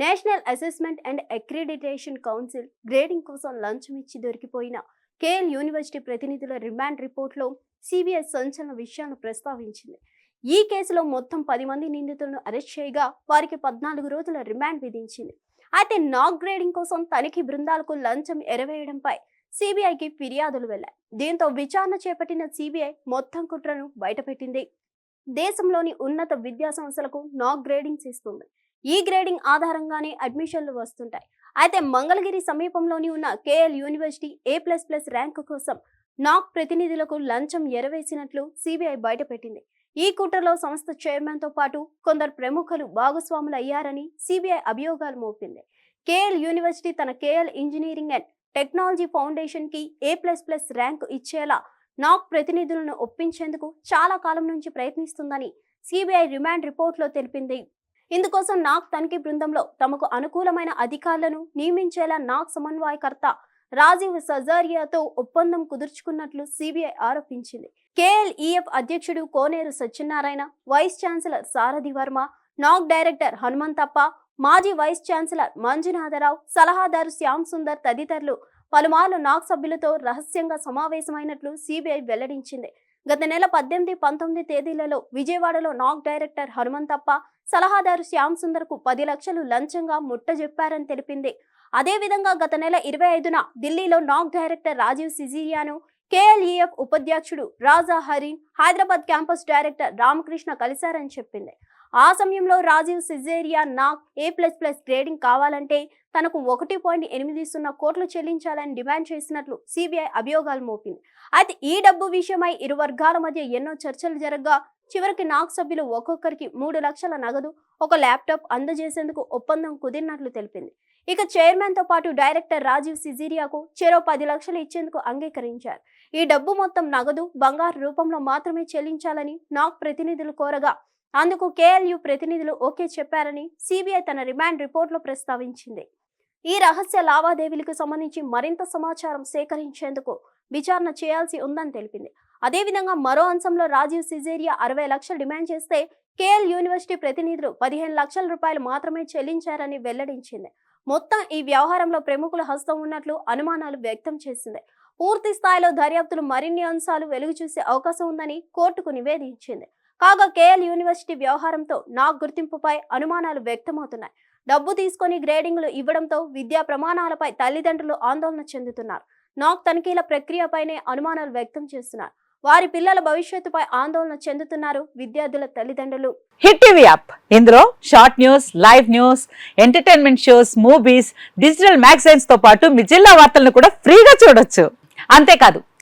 National assessment and accreditation council grading కోసం లంచం ఇచ్చి దొరికిపోయిన కేఎల్ యూనివర్సిటీ ప్రతినిధుల రిమాండ్ రిపోర్ట్లో సిబిఐ సంచలన విషయాలను ప్రస్తావించింది. ఈ కేసులో మొత్తం పది మంది నిందితులను అరెస్ట్ చేయగా వారికి పద్నాలుగు రోజుల రిమాండ్ విధించింది. అయితే నాక్ గ్రేడింగ్ కోసం తనిఖీ బృందాలకు లంచం ఎరవేయడంపై సిబిఐకి ఫిర్యాదులు వెళ్ళాయి దీంతో విచారణ చేపట్టిన సిబిఐ మొత్తం కుట్రను బయటపెట్టింది. దేశంలోని ఉన్నత విద్యా సంస్థలకు నాక్ గ్రేడింగ్స్ ఇస్తుంది. ఈ గ్రేడింగ్ ఆధారంగానే అడ్మిషన్లు వస్తుంటాయి. అయితే మంగళగిరి సమీపంలోని ఉన్న KL university A plus plus rank కోసం నాక్ ప్రతినిధులకు లంచం ఎరవేసినట్లు సిబిఐ బయటపెట్టింది. ఈ కుట్రలో సంస్థ చైర్మన్తో పాటు కొందరు ప్రముఖులు భాగస్వాములు అయ్యారని సిబిఐ అభియోగాలు మోపింది. కేఎల్ యూనివర్సిటీ తన కేఎల్ ఇంజనీరింగ్ అండ్ టెక్నాలజీ ఫౌండేషన్కి ఏ ప్లస్ ప్లస్ ర్యాంకు ఇచ్చేలా నాక్ ప్రతినిధులను ఒప్పించేందుకు చాలా కాలం నుంచి ప్రయత్నిస్తుందని సిబిఐ రిమాండ్ రిపోర్ట్లో తెలిపింది. ఇందుకోసం నాక్ తనిఖీ బృందంలో తమకు అనుకూలమైన అధికారులను నియమించేలా నాక్ సమన్వయకర్త రాజీవ్ సజారియాతో ఒప్పందం కుదుర్చుకున్నట్లు సిబిఐ ఆరోపించింది. కేఎల్ఈఎఫ్ అధ్యక్షుడు Koneru Satyanarayana vice chancellor Sarathi Varma NAAC director Hanumanthappa మాజీ వైస్ ఛాన్సలర్ మంజునాథరావు సలహాదారు శ్యామ్ సుందర్ తదితరులు పలుమార్లు నాక్ సభ్యులతో రహస్యంగా సమావేశమైనట్లు సిబిఐ వెల్లడించింది. గత నెల పద్దెనిమిది పంతొమ్మిది తేదీలలో విజయవాడలో నాక్ డైరెక్టర్ హనుమంతప్ప సలహాదారు శ్యామ్ సుందర్కు పది లక్షలు లంచంగా ముట్టజెప్పారని తెలిపింది. అదేవిధంగా గత నెల ఇరవై ఐదున ఢిల్లీలో నాక్ డైరెక్టర్ రాజీవ్ సిజియాను కేఎల్ఈఎఫ్ ఉపాధ్యక్షుడు రాజా హరీన్ హైదరాబాద్ క్యాంపస్ డైరెక్టర్ రామకృష్ణ కలిశారని చెప్పింది. ఆ సమయంలో రాజీవ్ సిజేరియా నాక్ ఏ ప్లస్ ప్లస్ గ్రేడింగ్ కావాలంటే తనకు ఒకటి పాయింట్ ఎనిమిది సున్నా కోట్లు చెల్లించాలని డిమాండ్ చేసినట్లు సిబిఐ అభియోగాలు మోపింది. అయితే ఈ డబ్బు విషయమై ఇరు వర్గాల మధ్య ఎన్నో చర్చలు జరగగా చివరికి నాక్ సభ్యులు ఒక్కొక్కరికి మూడు లక్షల నగదు ఒక ల్యాప్టాప్ అందజేసేందుకు ఒప్పందం కుదిరినట్లు తెలిపింది. ఇక చైర్మన్తో పాటు డైరెక్టర్ రాజీవ్ సిజీరియాకు చెరో పది లక్షలు ఇచ్చేందుకు అంగీకరించారు. ఈ డబ్బు మొత్తం నగదు బంగారు రూపంలో మాత్రమే చెల్లించాలని నాక్ ప్రతినిధులు కోరగా అందుకు కేఎల్యు ప్రతినిధులు ఓకే చెప్పారని సిబిఐ తన రిమాండ్ రిపోర్ట్లో ప్రస్తావించింది. ఈ రహస్య లావాదేవీలకు సంబంధించి మరింత సమాచారం సేకరించేందుకు విచారణ చేయాల్సి ఉందని తెలిపింది. అదేవిధంగా మరో అంశంలో రాజీవ్ సిజేరియా అరవై లక్షలు డిమాండ్ చేస్తే కేఎల్ యూనివర్సిటీ ప్రతినిధులు పదిహేను లక్షల రూపాయలు మాత్రమే చెల్లించారని వెల్లడించింది. మొత్తం ఈ వ్యవహారంలో ప్రముఖుల హస్తం ఉన్నట్లు అనుమానాలు వ్యక్తం చేసింది. పూర్తి స్థాయిలో దర్యాప్తులు మరిన్ని అంశాలు వెలుగు చూసే అవకాశం ఉందని కోర్టుకు నివేదించింది. కాగా కేఎల్ యూనివర్సిటీ వ్యవహారంతో నాక్ గుర్తింపుపై అనుమానాలు వ్యక్తమవుతున్నాయి. డబ్బు తీసుకొని గ్రేడింగ్లు ఇవ్వడంతో విద్యా ప్రమాణాలపై తల్లిదండ్రులు ఆందోళన చెందుతున్నారు. నాక్ తనిఖీల ప్రక్రియపైనే అనుమానాలు వ్యక్తం చేస్తున్నారు. వారి పిల్లల భవిష్యత్తుపై ఆందోళన చెందుతున్నారు విద్యార్థుల తల్లిదండ్రులు. Hit TV app. ఇందులో short news live news entertainment shows movies digital మ్యాగజైన్స్తో పాటు మీ జిల్లా వార్తలను కూడా ఫ్రీగా చూడొచ్చు. అంతేకాదు